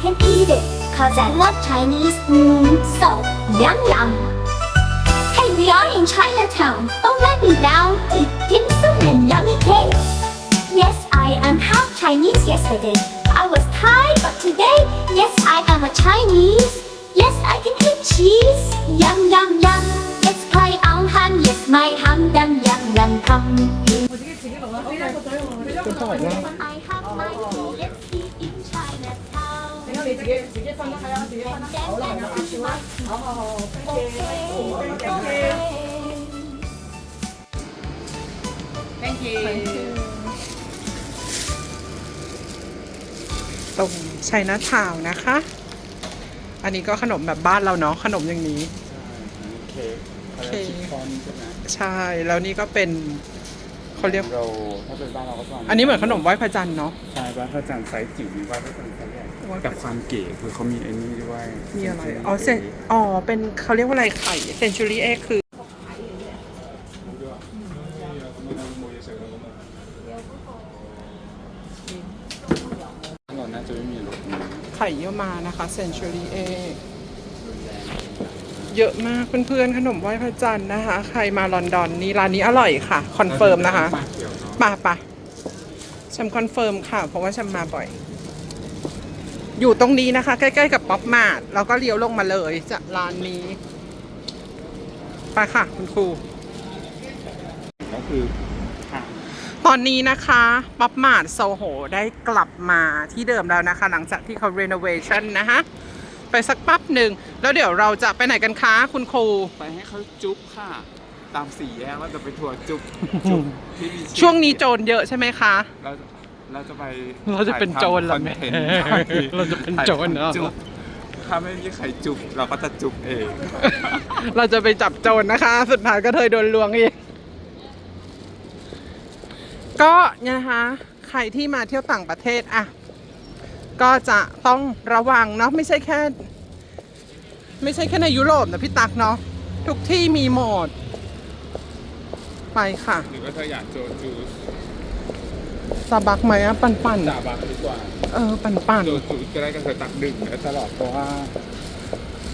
can eat it, cause I love Chinese. Mmm, so, yum yum. Hey, we are in Chinatown. Don't let me down. Eat dim sum and yummy cake. Yes, I am half Chinese yesterday. I was Thai, but today, yes, I am a Chinese. Yes, I can eat cheese. Yum yum yum. It's play on ham. Yes, my ham yum yum yum come. I have my KFC Chinatown. And then I my okay, okay. ตรงชัยนาทาวน์นะคะ อันนี้ก็ขนมแบบบ้านเราเนาะขนมอย่างนี้เค้กอะไรเค้กชิฟฟ่อนใช่ไหมใช่ แล้วนี่ก็เป็นเขาเรียก เราถ้าเป็นบ้านเราก็ต้องอันนี้เหมือนขนมไหว้พระจันทร์เนาะ ใช่บ้านพระจันทร์ไซส์จิ๋วมีบ้านพระจันทร์ไซส์ใหญ่ แต่ความเก๋คือเขามีไอ้นี่ด้วยมีอะไร อ๋อเซนอ๋อ เป็นเขาเรียกว่าอะไรไข่เซนจูรี่เอ็กคือเราน่าจะไม่มีหรอกนี้ไข่เยอะมานะคะเซนจูรี่เอ็กเยอะมากเพื่อนๆ ขนมไหว้พระจันทร์นะคะ ใครมาลอนดอนนี่ร้านนี้อร่อยค่ะ คอนเฟิร์มนะคะ มาเกี่ยวเนาะป่ะป่ะฉันคอนเฟิร์มค่ะ เพราะว่าฉันมาบ่อย อยู่ตรงนี้นะคะ ใกล้ๆกับป๊อปมาร์ทแล้วก็เลี้ยวลงมาเลยจากร้านนี้ ไปค่ะ คุณครู ก็คือค่ะตอนนี้นะคะป๊อปมาร์ทโซโหได้กลับมาที่เดิมแล้วนะคะ หลังจากที่เขารีโนเวชั่นนะคะไปสักแป๊บหนึ่ง แล้วเดี๋ยวเราจะไปไหนกันคะคุณครู ไปให้เขาจุ๊บค่ะ ตามสี่แยกว่าจะไปทัวร์จุ๊บจุ๊บที่มีชื่อช่วงนี้โจรเยอะใช่ไหมคะ เรา เราจะไปเราจะเป็นโจรเหรอถ่ายทำคอนเทนต์เราจะเป็นโจรเหรอจุ๊บถ้าไม่มีใครจุ๊บเราก็จะจุ๊บเอง เราจะไปจับโจรนะคะ สุดท้ายก็เธยโดนลวงเองก็เนี่ยนะคะ ใครที่มาเที่ยวต่างประเทศอะก็จะต้องระวังเนาะไม่ใช่แค่ ไม่ใช่แค่ในยุโรปนะพี่ตักเนาะทุกที่มีหมด ไปค่ะหรือว่าเธออยากโจจูส ซาบักไหมอะปันปันจาบักดีกว่าเออปันปันโจจูสก็ได้ก็เธอตักดื่มได้ตลอดเพราะว่า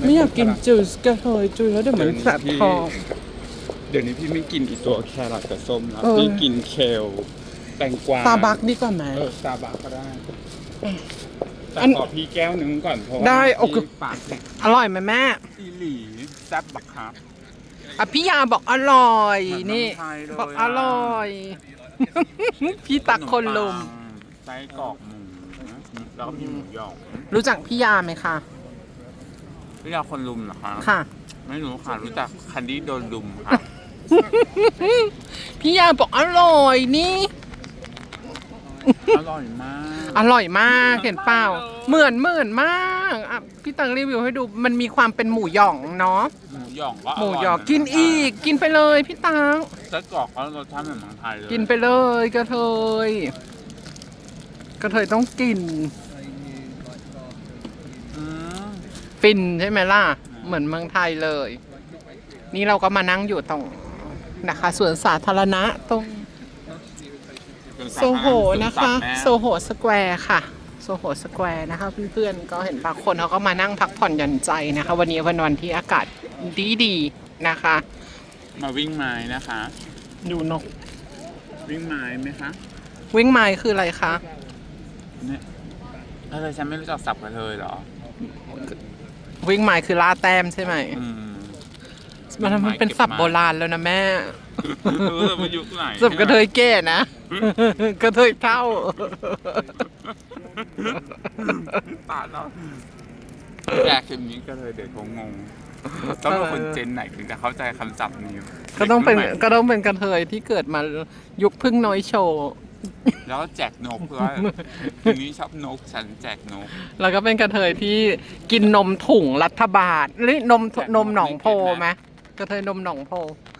ไม่อยากกินจูสกระเทยจูสแล้วเดี๋ยวมันแสบคอ เดี๋ยวนี้พี่ไม่กินอีตัวแครอทกับส้มแล้วเออ พี่กินเคลแตงกวาซาบักดีกว่าไหม เออซาบักก็ได้แต่อันขอพี่แก้วหนึงก่อนเพราะว่าได้โอเค พี่ปากแข็งอร่อยไหมแม่อีหลีแซ่บบักครับ อะพี่ยาบอกอร่อยเหมือนนี่เมืองไทยเลยบอกอะอร่อย พี่ตักคนลุมขนมปังไส้กรอกหมูแล้วก็มีหมูหยองรู้จักพี่ยาไหมคะพี่ยาคนลุมเหรอคะค่ะ ไม่รู้ค่ะรู้จักคันดี้โดนลุมค่ะพี่ยาบอกอร่อยนี่ อร่อยมากอร่อยมากเห็นเปล่าเหมือนเหมือนมากอะพี่ตังรีวิวให้ดูมันมีความเป็นหมูหย่องเนาะหมูหยองก็หมูหยองร่กินอีก กินไปเลยพี่ตังไส้กรอกก็รสชาติเหมือนเมืองไทยเลยกินไปเลยกระเทยกระเทยต้องกิน อืม ฟินใช่ไหมล่ะ เหมือนเมืองไทยเลย นี่เราก็มานั่งอยู่ตรงนะคะสวนสาธารณะตรงโซโหนะคะ โซโหสแควร์ค่ะ โซโหสแควร์นะคะ เพื่อนๆก็เห็นบางคนเขาก็มานั่งพักผ่อนหย่อนใจนะคะ วันนี้วันวันที่อากาศดีๆนะคะ มาวิ่งไม้นะคะ ดูนก วิ่งไม้ไหมคะวิ่งไม้คืออะไรคะเนี่ยเออฉันไม่รู้จักสับกับเธอเหรอวิ่งไม้คือล่าแต้มใช่ไหมอืมมันมันเป็นศัพท์โบราณแล้วนะแม่เออมันยุคไหนศัพท์กระเทยแก่นะกระเทยเท่าตาเนาะแยกคลิปนี้ก็เลยเด็กคงงง ต้องเป็นคนเจนไหนถึงจะเข้าใจคำศัพท์นี้ก็ต้องเป็นด็กรุ่ใหม่ก็ต้องเป็นกระเทยที่เกิดมายุคพึ่งน้อยโชว์แล้วก็แจกนกเพื่อทีนี้ชอบนกฉันแจกนกแล้วก็เป็นกระเทยที่กินนมถุงรัฐบาลหรือนมแต่นมหนองโพไม่เก็ตนะไหมกระเทยนมหนองโพ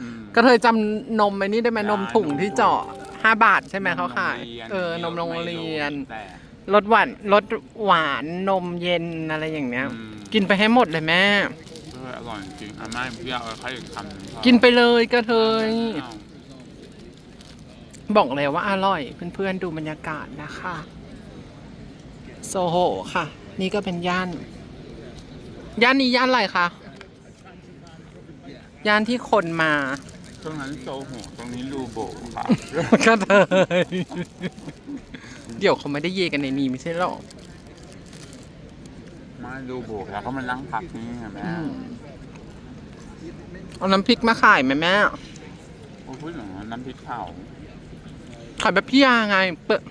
อืม กระเทยจำนมไอ้นี่ได้ไหมได้นมถุงที่เจาะห้าบาทใช่ไหมนมเขาขายโรงเรียนเออนมโรงเรียนแต่รสหวานรสหวานนมเย็นอะไรอย่างเงี้ย อืมกินไปให้หมดเลยแม่ เอออร่อยจริงอาม่าพี่เอาเขาอีกคำหนึ่งพอกินไปเลยกระเทยไม่เอาบอกเลยว่าอร่อยเพื่อนๆดูบรรยากาศนะคะ โซโหค่ะ นี่ก็เป็นย่าน ย่านนี้ย่านอะไรคะย่านที่คนมา ตรงนั้นโซโหตรงนี้ลูโบค่ะ ก็เถยเดี๋ยวเขาไม่ได้เยกันในนี้ไม่ใช่หรอ มาลูโบแล้วก็มานั่งพักนี่ไงแม่อืมเอาน้ำพริกมาขายไหมแม่โอ้พูดถึงน้ำพริกเผาขายแบบพี่ยาไง เปิด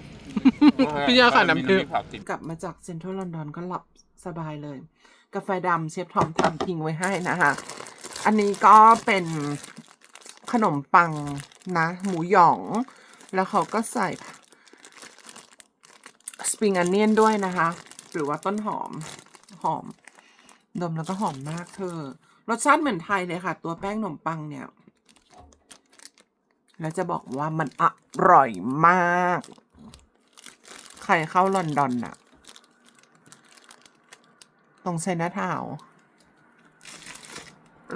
พี่ยาขายน้ำพริกเผาติดกลับมาจากเซ็นทรัลลอนดอนก็หลับสบายเลย กาแฟดำเชฟทอมทำทิ้งไว้ให้นะคะ อันนี้ก็เป็นขนมปังนะ หมูหยอง แล้วเขาก็ใส่สปริงอันเนียนด้วยนะคะ หรือว่าต้นหอม หอม ดมแล้วก็หอมมากเธอ รสชาติเหมือนไทยเลยค่ะ ตัวแป้งขนมปังเนี่ย แล้วจะบอกว่ามันอร่อยมาก ใครเข้าลอนดอนน่ะตรงไซนาทาว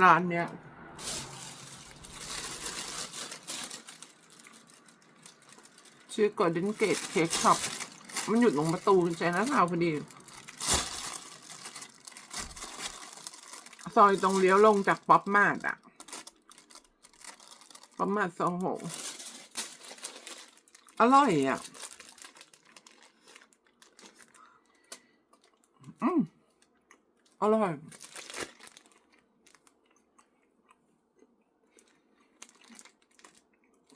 ร้านเนี้ยชื่อ Golden Gate Cake Shop มันอยู่ตรงประตูไซนาทาวพอดี ซอยตรงเลี้ยวลงจากป๊อปมาดอะป๊อปมาดโซโหอร่อยอะอืมอร่อย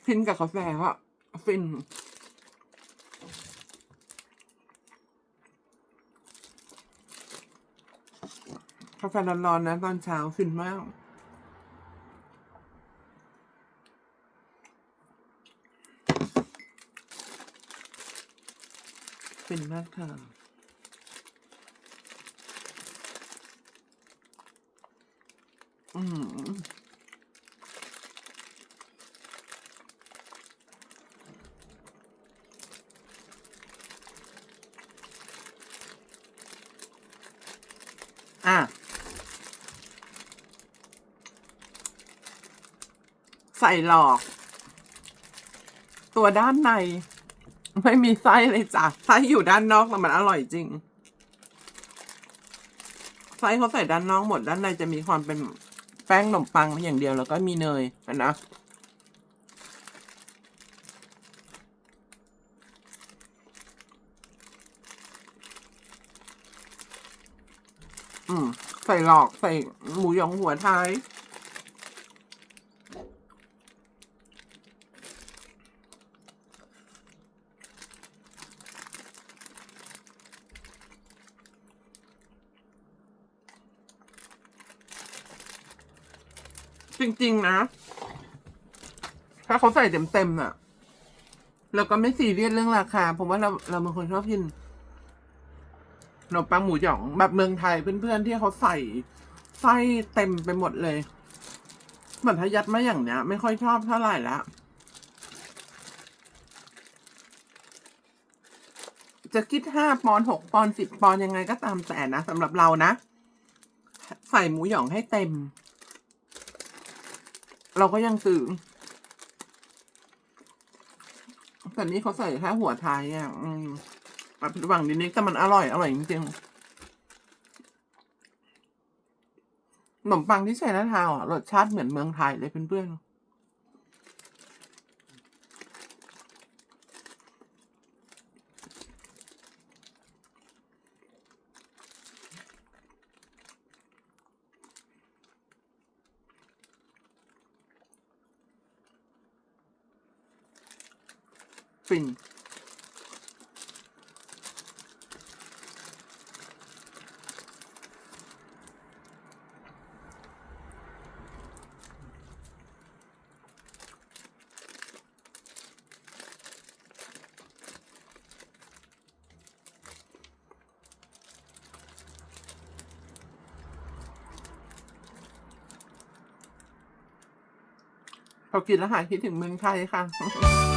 ฟินกับกาแฟอะฟิน กาแฟร้อนๆนะตอนเช้าฟินมาก ฟินมากค่ะอืมอะ ใส่หลอก ตัวด้านใน ไม่มีไส้เลยจ้ะไส้อยู่ด้านนอกแต่มันอร่อยจริงไส้เขาใส่ด้านนอกหมดด้านในจะมีความเป็นแป้งขนมปังอย่างเดียวแล้วก็มีเนยนะอืมใส่หลอกใส่หมูยองหัวท้าย จริง ๆ นะ ถ้าเขาใส่เต็มๆน่ะเราก็ไม่ซีเรียสเรื่องราคา ผมว่าเราเราเป็นคนชอบกินขนมปังหมูหยองแบบเมืองไทยเพื่อนๆที่เขาใส่ไส้เต็มไปหมดเลยเหมือนถ้ายัดมาอย่างเนี้ย ไม่ค่อยชอบเท่าไหร่ละจะคิดห้าปอนหกปอนสิบปอนยังไงก็ตามแต่นะสำหรับเรานะ ใส่หมูหยองให้เต็ม เราก็ยังซื้อแต่นี่เขาใส่แค่หัวท้ายอะ อืมแบบหวังนิดนิดแต่มันอร่อย อร่อยจริงๆขนมปังที่ใส่หน้าทาวอะรสชาติเหมือนเมืองไทยเลยเพื่อนๆ ฟิน พอกินแล้วหายคิดถึงเมืองไทยค่ะ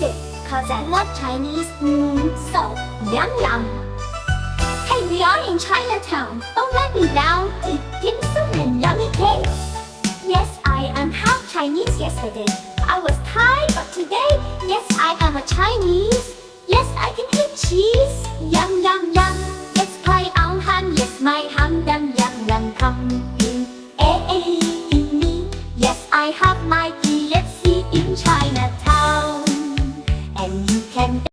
eat it, cause I love Chinese mm, so yum yum. Hey, we are in Chinatown, don't let me down, eat dim sum and yummy cake. Yes, I am half Chinese yesterday. I was Thai, but today, yes, I am a Chinese. Yes, I can eat cheese. Yum, yum, yum. Yes, ham. Yes, my ham, yum, yum, yum, come in. Eh, eh, in me. Yes, I have my